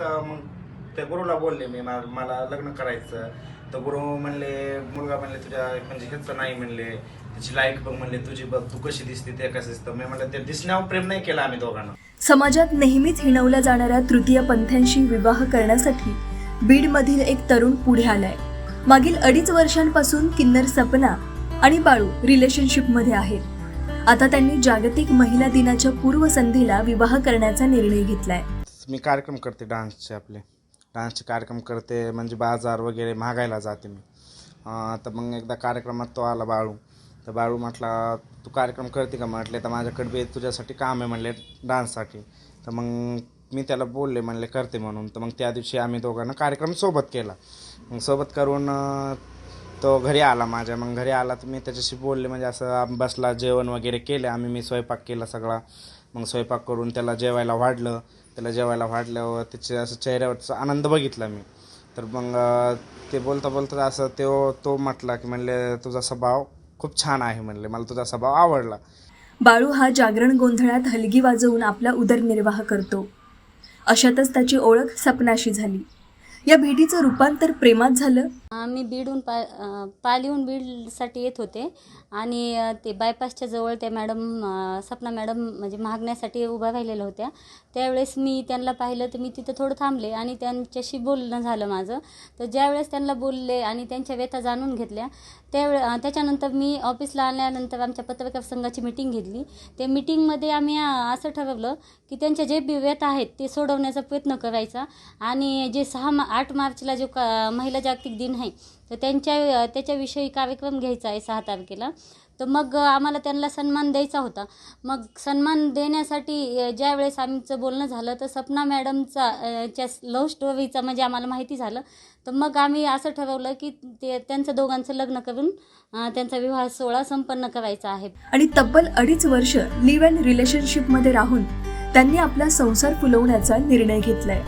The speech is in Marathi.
तर मग त्या गुरुला बोलले मी मा- मला लग्न करायचं. तर गुरु म्हणले मुलगा म्हणले तुझ्या म्हणजे ह्याचं नाही म्हणले. तिची लाईक बघ म्हणले तुझी बघ तू कशी दिसते ते कसं दिसतं. मी म्हणलं ते दिसण्यावर प्रेम नाही केलं आम्ही दोघांना. समाजात नेहमीच हिणवल्या जाणाऱ्या तृतीय पंथ्यांशी विवाह करण्यासाठी बीडमधील एक तरुण पुढे आलाय. मागील अडीच वर्षांपासून किन्नर सपना आणि बाळू रिलेशनशिपमध्ये आहेत आता त्यांनी जागतिक महिला दिनाच्या पूर्वसंध्येला विवाह करण्याचा निर्णय घेतलाय. मी कार्यक्रम करते डान्सचे आपले. डान्सचे कार्यक्रम करते म्हणजे बाजार वगैरे मागायला जाते मी. तर मग एकदा कार्यक्रमात तो आला बाळू. तर बाळू म्हटला तू कार्यक्रम करते का? म्हटले तर माझ्याकडे बी तुझ्यासाठी काम आहे म्हणले डान्ससाठी. तर मग मी त्याला बोलले म्हणले करते म्हणून. तर मग त्या दिवशी आम्ही दोघांना कार्यक्रम सोबत केला. मग सोबत करून तो घरी आला माझ्या. मग घरी आला तर मी त्याच्याशी बोलले म्हणजे असं बसला जेवण वगैरे केले आम्ही मी स्वयंपाक केला सगळा. मग स्वयंपाक करून त्याला जेवायला वाढलं त्याला जेवायला वाढल्यावर त्याच्या असं चेहऱ्यावरचा आनंद बघितला मी. तर मग ते बोलता बोलता असं तो तो म्हटला की म्हणले तुझा स्वभाव खूप छान आहे म्हणले. मला तुझा स्वभाव आवडला. बाळू हा जागरण गोंधळात हलगी वाजवून आपला उदरनिर्वाह करतो. अशातच त्याची ओळख सपनाशी झाली. या भेटीचं रूपांतर प्रेमात झालं मी बीडहून पा पालीहून बीडसाठी येत होते. आणि ते बायपासच्या जवळ त्या मॅडम सपना मॅडम म्हणजे मागण्यासाठी उभ्या राहिलेल्या होत्या. त्यावेळेस मी त्यांना पाहिलं तर मी तिथं थोडं थांबले आणि त्यांच्याशी बोलणं झालं माझं. तर ज्यावेळेस त्यांना बोलले आणि त्यांच्या व्यथा जाणून घेतल्या त्यावेळे त्याच्यानंतर मी ऑफिसला आल्यानंतर आमच्या पत्रकार संघाची मिटिंग घेतली. त्या मिटिंगमध्ये आम्ही असं ठरवलं की त्यांच्या जे बी व्यथा आहेत ते सोडवण्याचा प्रयत्न करायचा. आणि जे सहा मा आठ मार्चला जो का महिला जागतिक दिन आहे तर त्यांच्या त्याच्याविषयी कार्यक्रम घ्यायचा आहे सहा तारखेला. तर मग आम्हाला त्यांना सन्मान द्यायचा होता. मग सन्मान देण्यासाठी ज्या ज्यावेळेस आमचं बोलणं झालं तर सपना मॅडमचा च्या लव्ह स्टोरीचा म्हणजे आम्हाला माहिती झालं. तर मग आम्ही असं ठरवलं की ते त्यांचं दोघांचं लग्न करून त्यांचा विवाह सोहळा संपन्न करायचा आहे. आणि तब्बल अडीच वर्ष लिव्ह अँड रिलेशनशिपमध्ये राहून त्यांनी आपला संसार फुलवण्याचा निर्णय घेतलाय.